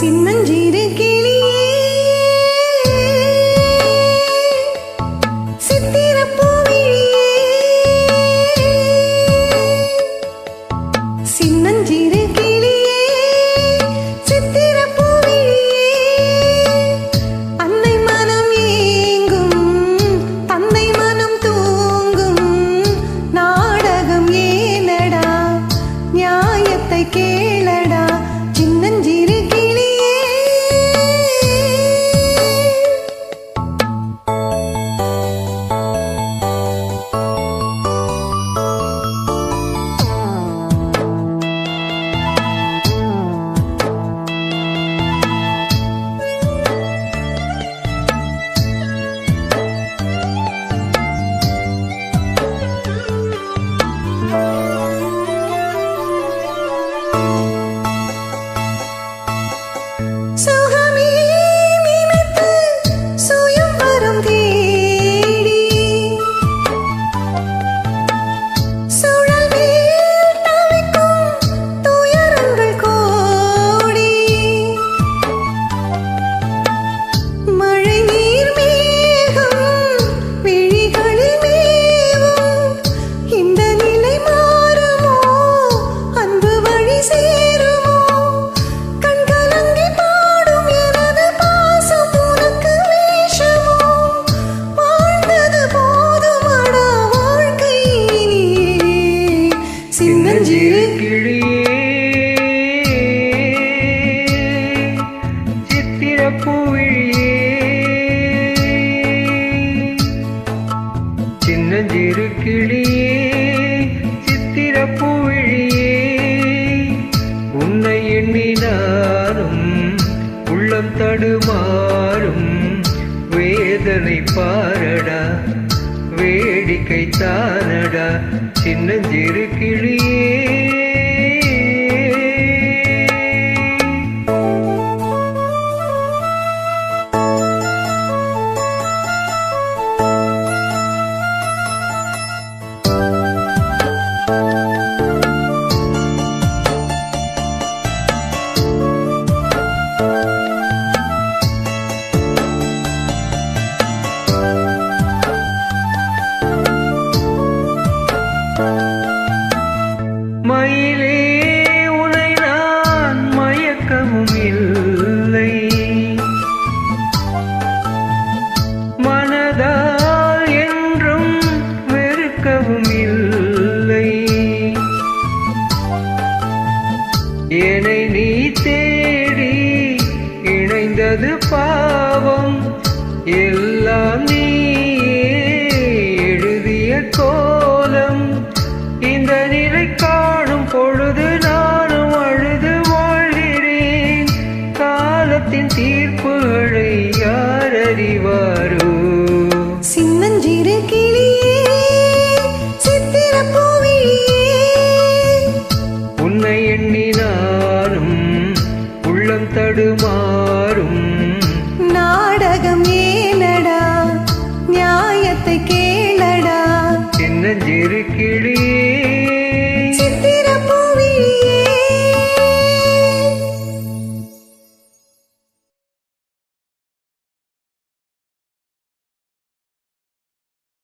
சின்னஞ்சிறு கிளியே. சித்திரப் பூவிழியே சின்னஞ்சிறு கிளியே. சித்திரப் பூவிழியே அன்னை மனம் ஏங்கும் தந்தை மனம் தூங்கும். நாடகம் ஏனடா நியாயத்தை பூவிழியே சின்னஞ்சிறு கிளியே சித்திரப் பூவிழியே உன்னை எண்ணினாரும் உள்ளம் தடுமாறும் வேதனை பாரடா வேடிக்கை தானடா. சின்னஞ்சிறு கிளியே பாவம் எல்லாம் நீ எழுதிய கோலம். இந்த நிலை காணும் பொழுது நானும் அழுது வாழ்கிறேன். காலத்தின் தீர்ப்புகளை யார் அறிவாரோ? சின்னஞ்சிறு கிளியே பூவிழியே உன்னை எண்ணினாலும் உள்ளம் தடுமாறும் ஏனடா